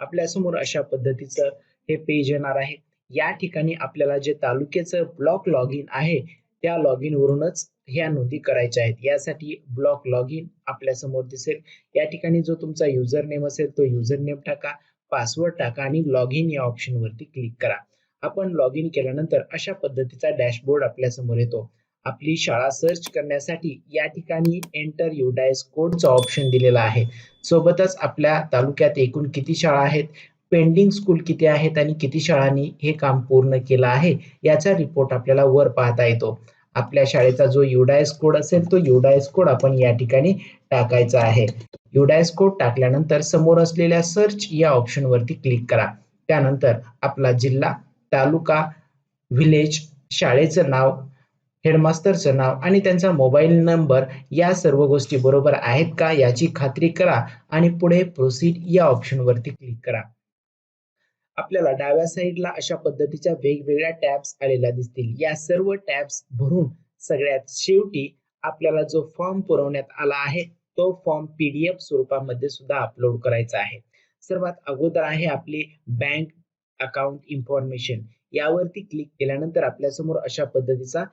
आपल्यासमोर अशा पद्धतीचं हे पेज येणार आहे. या ठिकाणी आपल्याला जे तालुक्याचं ब्लॉक लॉग इन आहे त्या लॉग इन वरूनच ह्या नोंदी करायच्या आहेत. यासाठी ब्लॉक लॉग इन आपल्यासमोर दिसेल. या ठिकाणी जो तुमचा युजर नेम असेल तो युजर नेम टाका पासवर्ड टाका आणि लॉग इन या ऑप्शनवरती क्लिक करा. आपण लॉग इन केल्यानंतर अशा पद्धतीचा डॅशबोर्ड आपल्यासमोर येतो. आपली शाळा सर्च करण्यासाठी या ठिकाणी एंटर युडायस कोडचा ऑप्शन दिलेला आहे. सोबतच आपल्या तालुक्यात एकूण किती शाळा आहेत? पेंडिंग स्कूल किती आहेत आणि किती शाळांनी हे काम पूर्ण केलं आहे? याचा रिपोर्ट आपल्याला वर पाहता येतो. आपल्या शाळेचा जो युडायस कोड असेल तो युडायस कोड आपण या ठिकाणी टाकायचा आहे. युडायस कोड टाकल्यानंतर समोर असलेल्या सर्च या ऑप्शन वरती क्लिक करा. त्यानंतर आपला जिल्हा तालुका व्हिलेज शाळेचं नाव हेडमास्टरचं नाव आणि त्यांचा मोबाईल नंबर या सर्व गोष्टी बरोबर आहेत का याची खात्री करा आणि पुढे प्रोसीड या ऑप्शनवरती क्लिक करा. आपल्याला डाव्या साईडला अशा पद्धतीच्या वेगवेगळ्या टॅब्स आलेल्या दिसतील. या सर्व टॅब्स भरून सगळ्यात शेवटी आपल्याला जो फॉर्म पुरवण्यात आला आहे तो फॉर्म पीडीएफ स्वरूपामध्ये सुद्धा अपलोड करायचा आहे. सर्वात अगोदर आहे आपली बँक अकाउंट इन्फॉर्मेशन यावरती क्लिक केल्यानंतर आपल्यासमोर अशा पद्धतीचा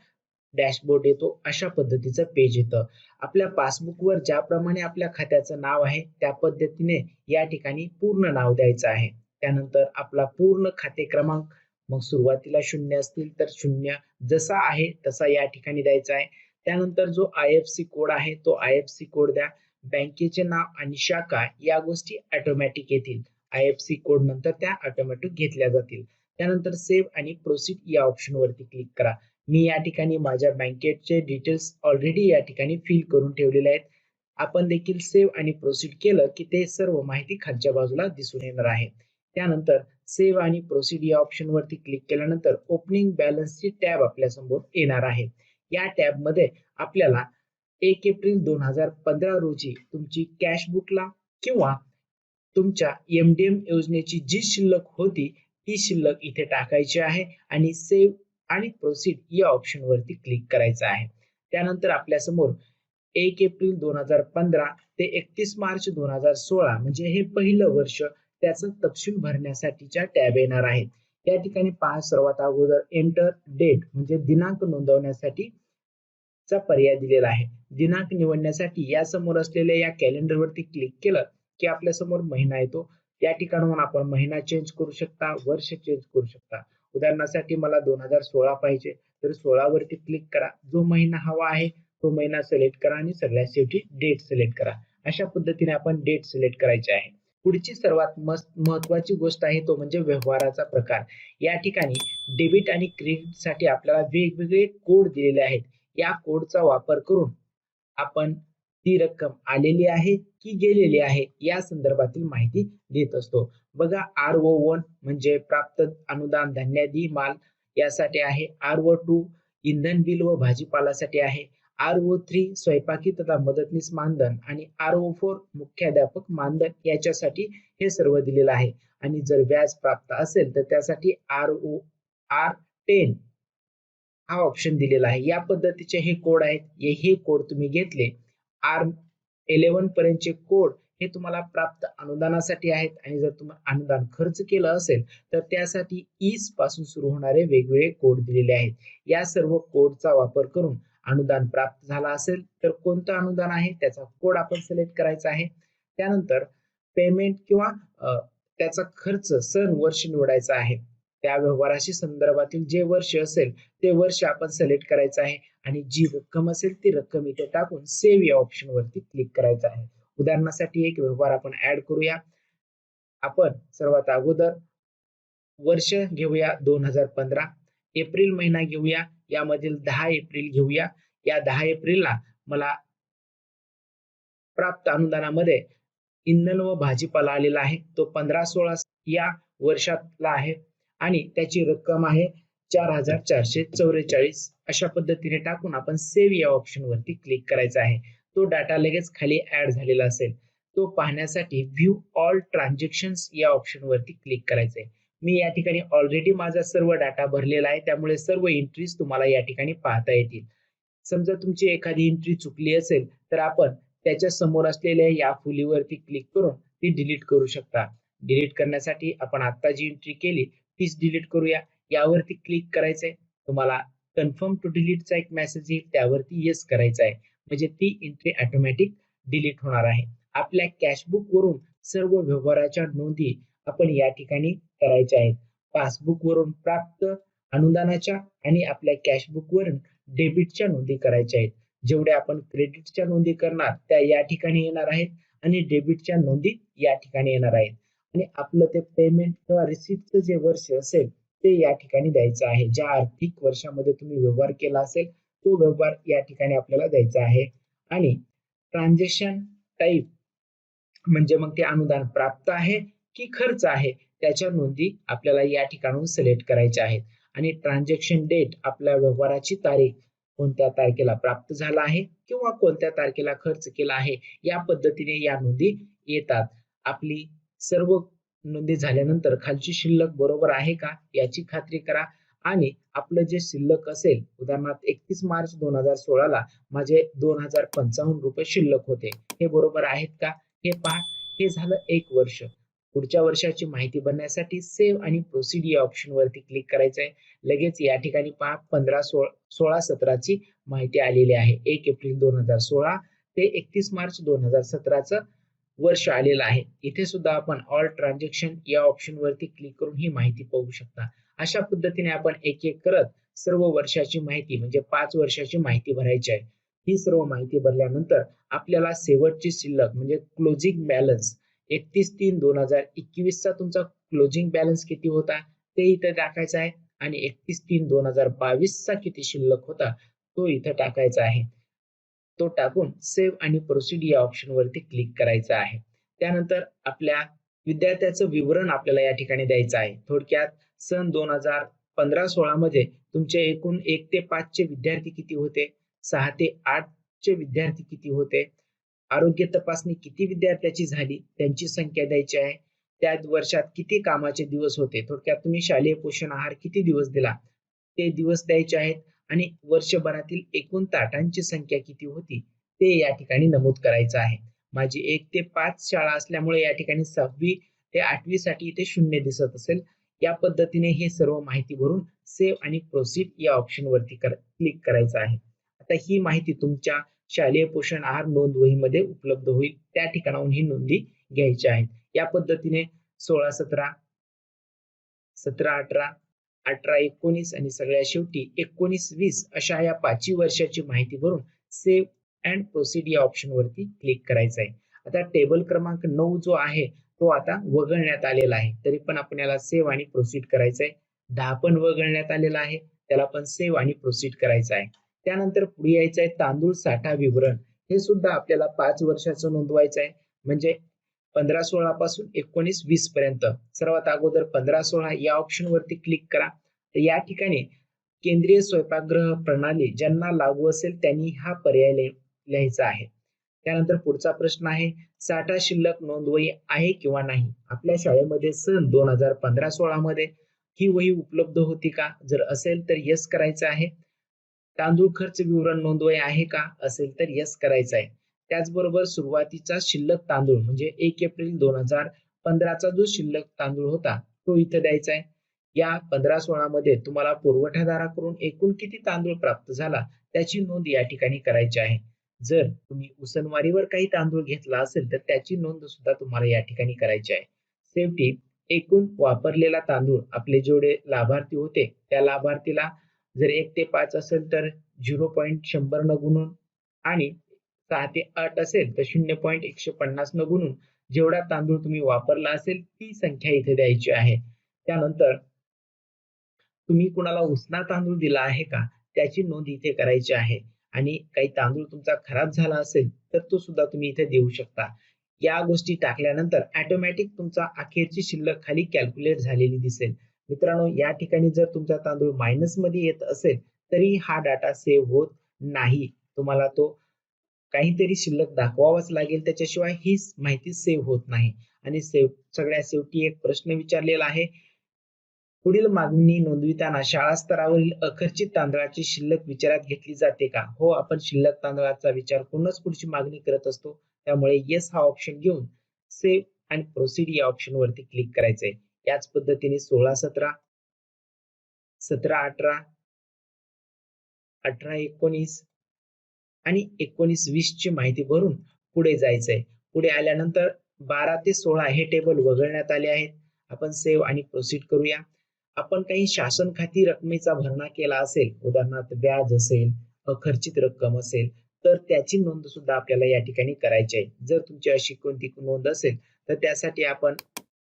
डॅशबोर्ड येतो अशा पद्धतीचं पेज येतं. आपल्या पासबुकवर ज्याप्रमाणे आपल्या खात्याचं नाव आहे त्या पद्धतीने या ठिकाणी पूर्ण नाव द्यायचं आहे. त्यानंतर आपला पूर्ण खाते क्रमांक मग सुरुवातीला शून्य असतील तर शून्य जसा आहे तसा या ठिकाणी द्यायचा आहे. त्यानंतर जो आय एफ सी कोड आहे तो आय एफ सी कोड द्या. बँकेचे नाव आणि शाखा या गोष्टी ऑटोमॅटिक येतील. आय एफ सी कोड नंतर त्या ऑटोमॅटिक घेतल्या जातील. त्यानंतर सेव्ह आणि प्रोसीड या ऑप्शनवरती क्लिक करा. मी या ठिकाणी माझ्या बँकेचे डिटेल्स ऑलरेडी या ठिकाणी फिल करून ठेवलेले आहेत. आपण देखील सेव्ह आणि प्रोसीड केलं की ते सर्व माहिती खालच्या बाजूला दिसून येणार आहे. त्यानंतर सेव्ह आणि प्रोसीड या ऑप्शन वरती क्लिक केल्यानंतर ओपनिंग बॅलन्सची टॅब आपल्यासमोर येणार आहे. या टॅबमध्ये आपल्याला एक एप्रिल दोन हजार पंधरा रोजी तुमची कॅश बुकला किंवा तुमच्या एमडीएम योजनेची जी शिल्लक होती ती शिल्लक इथे टाकायची आहे आणि सेव्ह आणि प्रोसीड या ऑप्शन वरती क्लिक करायचं आहे. त्यानंतर आपल्यासमोर एक एप्रिल दोन हजार पंधरा ते एकतीस मार्च दोन हजार सोळा म्हणजे हे पहिलं वर्ष त्याचं तपशील भरण्यासाठीच्या टॅब येणार आहेत या ठिकाणी पहा सर्वात अगोदर एंटर डेट म्हणजे दिनांक नोंदवण्यासाठी चा पर्याय दिलेला आहे. दिनांक निवडण्यासाठी या समोर असलेल्या या कॅलेंडर वरती क्लिक केलं की आपल्यासमोर महिना येतो. या ठिकाणाहून आपण महिना चेंज करू शकता वर्ष चेंज करू शकता. उदाहरणासाठी मला दोन हजार सोळा पाहिजे तर सोळा वरती क्लिक करा. जो महिना हवा आहे तो महिना सिलेक्ट करा आणि सगळ्यात शेवटी डेट सिलेक्ट करा. अशा पद्धतीने आपण डेट सिलेक्ट करायची आहे. पुढची सर्वात मस्त महत्वाची गोष्ट आहे तो म्हणजे व्यवहाराचा प्रकार. या ठिकाणी डेबिट आणि क्रेडिटसाठी आपल्याला वेगवेगळे कोड दिलेले आहेत. या कोडचा वापर करून आपण ती रक्कम आलेली आहे की गेलेली आहे या संदर्भातील माहिती देत असतो. बघा आर ओ वन म्हणजे प्राप्त अनुदान धान्यादी माल यासाठी आहे. आर ओ टू इंधन बिल व भाजीपालासाठी आहे. आर ओ थ्री स्वयंपाकी तथा मदतनीस मानधन आणि आर ओ फोर मुख्याध्यापक मानधन याच्यासाठी हे सर्व दिलेलं आहे. आणि जर व्याज प्राप्त असेल तर त्यासाठी आर ओ आर टेन हा ऑप्शन दिलेला आहे. या पद्धतीचे हे कोड आहेत. हे कोड तुम्ही घेतले आर इलेव्हन पर्यंतचे कोड हे तुम्हाला प्राप्त अनुदानासाठी आहेत. आणि जर तुम्हाला अनुदान खर्च केलं असेल तर त्यासाठी ईसपासून सुरू होणारे वेगवेगळे कोड दिलेले आहेत. या सर्व कोडचा वापर करून अनुदान प्राप्त झाला असेल तर कोणतं अनुदान आहे? त्याचा कोड आपण सिलेक्ट करायचा आहे. त्यानंतर पेमेंट किंवा त्याचा खर्च सण वर्ष निवडायचा आहे. त्या व्यवहाराशी संदर्भातील जे वर्ष असेल ते वर्ष आपण सिलेक्ट करायचं आहे. आणि जी रक्कम असेल ती रक्कम इथे टाकून सेव्ह या ऑप्शन वरती क्लिक करायचं आहे. उदाहरणासाठी एक व्यवहार आपण ऍड करूया. आपण सर्वात अगोदर वर्ष घेऊया दोन हजार पंधरा. एप्रिल महिना घेऊया. यामधील दहा एप्रिल घेऊया. या दहा एप्रिलला मला प्राप्त अनुदानामध्ये इंधन व भाजीपाला आलेला आहे. तो पंधरा सोळा या वर्षातला आहे. आणि त्याची रक्कम आहे चार हजार चारशे चौवेचाळीस अशा पद्धतीने टाकून आपण सेव्ह या ऑप्शन वरती क्लिक करायचा आहे. तो डाटा लगेच खाली ऍड झालेला असेल. तो पाहण्यासाठी व्ह्यू ऑल ट्रान्झॅक्शन या ऑप्शन वरती क्लिक करायचं आहे मी या ठिकाणी ऑलरेडी माझा सर्व डाटा भरलेला आहे. त्यामुळे सर्व एंट्रीज तुम्हाला या ठिकाणी पाहता येतील. समजा तुमची एखादी एंट्री चुकली असेल तर आपण त्याच्यासमोर असलेल्या या फुलीवरती क्लिक करून ती डिलीट करू शकता. डिलीट करण्यासाठी आपण आता जी एंट्री केली तीच डिलीट करूया. यावरती क्लिक करायचंय. तुम्हाला कन्फर्म टू डिलीटचा एक मेसेज येईल. त्यावरती येस करायचा आहे म्हणजे ती एंट्री ऑटोमॅटिक डिलीट होणार आहे. आपल्या कॅशबुक वरून सर्व व्यवहाराच्या नोंदी आपण या ठिकाणी करायच्या आहेत. पासबुक वरून प्राप्त अनुदानाच्या आणि आपल्या कॅशबुक वरून डेबिटच्या नोंदी करायच्या आहेत. जेवढ्या आपण क्रेडिटच्या नोंदी करणार त्या या ठिकाणी येणार आहेत आणि डेबिटच्या नोंदी या ठिकाणी येणार आहेत. आणि आपलं ते पेमेंट किंवा रिसिप्टचं जे वर्ष असेल ते या ठिकाणी द्यायचं आहे. ज्या आर्थिक वर्षामध्ये तुम्ही व्यवहार केला असेल तो व्यवहार या ठिकाणी आपल्याला द्यायचा आहे. आणि ट्रान्झॅक्शन टाईप म्हणजे मग ते अनुदान प्राप्त आहे की खर्च आहे त्याच्या नोंदी आपल्याला या ठिकाणून सिलेक्ट करायच्या आहेत. आणि ट्रान्झॅक्शन डेट आपल्या व्यवहाराची तारीख कोणत्या तारखेला प्राप्त झाला आहे किंवा कोणत्या तारखेला खर्च केला आहे या पद्धतीने या नोंदी येतात. आपली सर्व नोंदी झाल्यानंतर खालची शिल्लक बरोबर आहे का याची खात्री करा. आणि आपलं जे शिल्लक असेल उदाहरणार्थ एकतीस मार्च दोन हजार सोळाला माझे दोन हजार पंचावन्न रुपये शिल्लक होते. हे बरोबर आहेत का? हे पहा हे झालं एक वर्ष. पुढच्या वर्षाची माहिती भरण्यासाठी सेव्ह आणि प्रोसीड या ऑप्शन वरती क्लिक करायचं आहे लगेच या ठिकाणी पहा पंधरा सोळा सोळा सतराची माहिती आलेली आहे. एक एप्रिल दोन हजार सोळा ते एकतीस मार्च दोन हजार सतराचं वर्ष आलेलं आहे. इथे सुद्धा आपण ऑल ट्रान्झॅक्शन या ऑप्शन वरती क्लिक करून ही माहिती पाहू शकता. अशा पद्धतीने आपण एक एक करत सर्व वर्षाची माहिती म्हणजे पाच वर्षाची माहिती भरायची आहे. ही सर्व माहिती भरल्यानंतर आपल्याला शेवटची शिल्लक म्हणजे क्लोजिंग बॅलन्स एकतीस तीन दोन हजार एकवीस चा तुमचा क्लोजिंग बॅलन्स किती होता ते इथे टाकायचा आहे. आणि एकतीस तीन दोन हजार बावीस चा किती शिल्लक होता तो इथे टाकायचा आहे. तो टाकून सेव्ह आणि प्रोसीड या ऑप्शन वरती क्लिक करायचा आहे. त्यानंतर आपल्या विद्यार्थ्याचं विवरण आपल्याला या ठिकाणी द्यायचं आहे. थोडक्यात सन दोन हजार पंधरा सोळा मध्ये तुमचे एकूण एक ते पाच चे विद्यार्थी किती होते? सहा ते आठ चे विद्यार्थी किती होते? आरोग्य तपासणी किती विद्यार्थ्याची झाली? त्यांची संख्या द्यायची आहे. त्या वर्षात किती कामाचे दिवस होते? थोडक्यात तुम्ही शालेय पोषण आहार किती दिवस दिला? ते दिवस द्यायचे आहेत. आणि वर्षभरातील एकूण ताटांची संख्या किती होती ते या ठिकाणी नमूद करायचं आहे. माझी एक ते पाच शाळा असल्यामुळे या ठिकाणी सहावी ते आठवी साठी इथे शून्य दिसत असेल. या पद्धतीने हे सर्व माहिती भरून सेव्ह आणि प्रोसीड या ऑप्शन वरती क्लिक करायचं आहे. आता ही माहिती तुमच्या शालेय पोषण आहार नोंद वहीमध्ये उपलब्ध होईल. त्या ठिकाणाहून ही नोंदी घ्यायची आहेत. या पद्धतीने सोळा सतरा सतरा अठरा अठरा एकोणीस आणि सगळ्या शेवटी एकोणीस वीस अशा या पाचवी वर्षाची माहिती भरून सेव्ह अँड प्रोसीड या ऑप्शन वरती क्लिक करायचं आहे. आता टेबल क्रमांक नऊ जो आहे तो आता वगळण्यात आलेला आहे. तरी पण आपण याला सेव्ह आणि प्रोसीड करायचं आहे. दहा पण वगळण्यात आलेला आहे त्याला पण सेव्ह आणि प्रोसीड करायचं आहे. त्यानंतर पुढे यायचं आहे तांदूळ साठा विवरण. हे सुद्धा आपल्याला पाच वर्षाचं नोंदवायचं आहे. म्हणजे पंधरा सोळा पासून एकोणीस वीस पर्यंत. सर्वात अगोदर पंधरा सोळा या ऑप्शन वरती क्लिक करा. तर या ठिकाणी केंद्रीय स्वयंपाकगृह प्रणाली ज्यांना लागू असेल त्यांनी हा पर्याय लिहायचा आहे. त्यानंतर पुढचा प्रश्न आहे साठा शिल्लक नोंदवही आहे किंवा नाही? आपल्या शाळेमध्ये सन दोन हजार पंधरा सोळा मध्ये ही वही उपलब्ध होती का? जर असेल तर यस करायचं आहे. तांदूळ खर्च विवरण नोंदवही आहे का? असेल तर यस करायचं आहे. त्याचबरोबर सुरुवातीचा शिल्लक तांदूळ म्हणजे एक एप्रिल दोन हजार पंधराचा जो शिल्लक तांदूळ होता तो इथं द्यायचा आहे. या पंधरा सोळा मध्ये तुम्हाला पुरवठादाराकडून एकूण किती तांदूळ प्राप्त झाला त्याची नोंद या ठिकाणी करायची आहे. जर तुम्ही उसनवारीवर काही तांदूळ घेतला असेल तर त्याची नोंद सुद्धा तुम्हाला या ठिकाणी करायची आहे. शेवटी एकूण वापरलेला तांदूळ आपले जेवढे लाभार्थी होते त्या लाभार्थीला जर एक ते पाच असेल तर झिरो पॉईंट शंभर न गुणून आणि सहा ते आठ असेल तर शून्य पॉईंट एकशे पन्नास न गुणून जेवढा तांदूळ तुम्ही वापरला असेल ती संख्या इथे द्यायची आहे. त्यानंतर तुम्ही कुणाला उसना तांदूळ दिला आहे का? त्याची नोंद इथे करायची आहे. आणि काही तांदूळ तुमचा खराब झाला असेल तर तो सुद्धा तुम्ही इथे देऊ शकता. या गोष्टी टाकल्यानंतर ऑटोमॅटिक तुमचा अखेरची शिल्लक खाली कॅल्क्युलेट झालेली दिसेल. मित्रांनो या ठिकाणी जर तुमचा तांदूळ मायनसमध्ये येत असेल तरी हा डाटा सेव्ह होत नाही. तुम्हाला तो काहीतरी शिल्लक दाखवावाच लागेल त्याच्याशिवाय ही माहिती सेव्ह होत नाही. आणि सेव्ह सगळ्या शेवटी एक प्रश्न विचारलेला आहे. पुढील मागणी नोंदविताना शाळा स्तरावरील अखर्चित तांदळाची शिल्लक विचारात घेतली जाते का? हो आपण शिल्लक तांदळाचा विचार करूनच पुढची मागणी करत असतो. त्यामुळे येस हा ऑप्शन घेऊन सेव्ह आणि प्रोसीड या ऑप्शन वरती क्लिक करायचंय. याच पद्धतीने सोळा सतरा सतरा अठरा अठरा एकोणीस आणि एकोणीस वीस ची माहिती भरून पुढे जायचंय. पुढे आल्यानंतर बारा ते सोळा हे टेबल वगळण्यात आले आहेत. आपण सेव्ह आणि प्रोसीड करूया. आपण काही शासन खाती रकमेचा भरणा केला असेल उदाहरणार्थ व्याज असेल अखर्चित रक्कम असेल तर त्याची नोंद सुद्धा आपल्याला या ठिकाणी करायची आहे. जर तुमची अशी कोणती नोंद असेल तर त्यासाठी आपण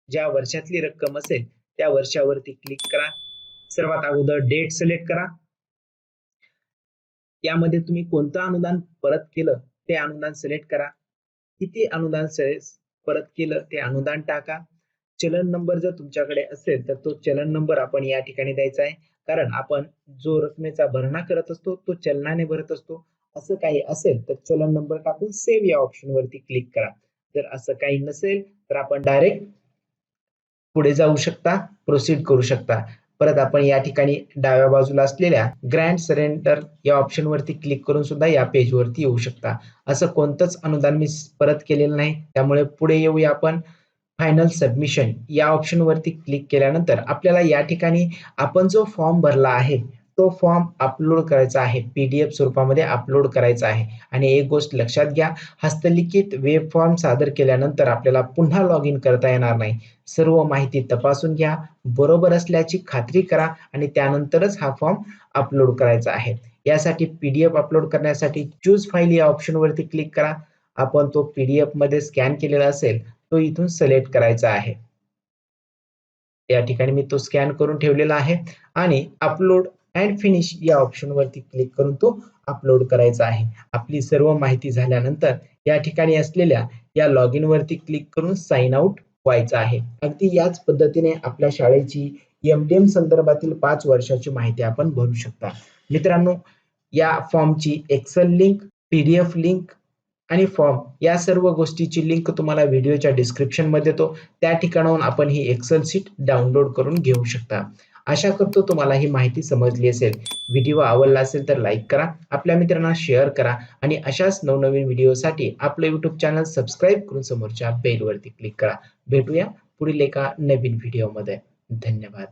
ज्या वर्षातली रक्कम असेल त्या वर्षावरती क्लिक करा. सर्वात अगोदर डेट सिलेक्ट करा. यामध्ये तुम्ही कोणतं अनुदान परत केलं ते अनुदान सिलेक्ट करा. किती अनुदान परत केलं ते अनुदान टाका. चलन नंबर जर तुमच्याकडे असेल तर तो चलन नंबर आपण या ठिकाणी द्यायचा आहे. कारण आपण जो रकमेचा भरणा करत असतो तो चलनाने भरत असतो. असं काही असेल तर चलन नंबर टाकून सेव्ह या ऑप्शन वरती क्लिक करा. जर असं काही नसेल तर आपण डायरेक्ट पुढे जाऊ शकता प्रोसीड करू शकता. परत आपण या ठिकाणी डाव्या बाजूला असलेल्या ग्रँड सरेंडर या ऑप्शन वरती क्लिक करून सुद्धा या पेज वरती येऊ शकता. असं कोणतंच अनुदान मी परत केलेलं नाही. त्यामुळे पुढे येऊया आपण. फायनल सबमिशन या ऑप्शन वरती क्लिक केल्यानंतर आपल्याला या ठिकाणी आपण जो फॉर्म भरला आहे तो फॉर्म अपलोड करायचा आहे. पीडीएफ स्वरूपामध्ये अपलोड करायचा आहे. आणि एक गोष्ट लक्षात घ्या हस्तलिखित वेब फॉर्म सादर केल्यानंतर आपल्याला पुन्हा लॉग इन करता येणार नाही. सर्व माहिती तपासून घ्या बरोबर असल्याची खात्री करा आणि त्यानंतरच हा फॉर्म अपलोड करायचा आहे. यासाठी पीडीएफ अपलोड करण्यासाठी चूज फाईल या ऑप्शन वरती क्लिक करा. आपण तो पीडीएफमध्ये स्कॅन केलेला असेल तो इथून सिलेक्ट करायचा आहे. या ठिकाणी मी तो स्कॅन करून ठेवलेला आहे. आणि अपलोड अँड फिनिश या ऑप्शनवरती क्लिक करून तो अपलोड करायचा आहे. आपली सर्व माहिती झाल्यानंतर या ठिकाणी असलेल्या या लॉग इन वरती क्लिक करून साइन आउट व्हायचं आहे. अगदी याच पद्धतीने आपल्या शाळेची एमडीएम संदर्भातील पाच वर्षाची माहिती आपण भरू शकता. मित्रांनो या फॉर्मची एक्सेल लिंक पीडीएफ लिंक आणि फॉर्म या सर्व गोष्टीची लिंक तुम्हाला व्हिडिओच्या डिस्क्रिप्शनमध्ये देतो त्या ठिकाणाहून आपण ही एक्सेल शीट डाउनलोड करून घेऊ शकता. आशा करतो तुम्हाला ही माहिती समजली असेल. व्हिडिओ आवडला असेल तर लाईक करा आपल्या मित्रांना शेअर करा आणि अशाच नवनवीन व्हिडिओसाठी आपलं युट्यूब चॅनल सबस्क्राईब करून समोरच्या बेलवरती क्लिक करा. भेटूया पुढील एका नवीन व्हिडिओमध्ये धन्यवाद.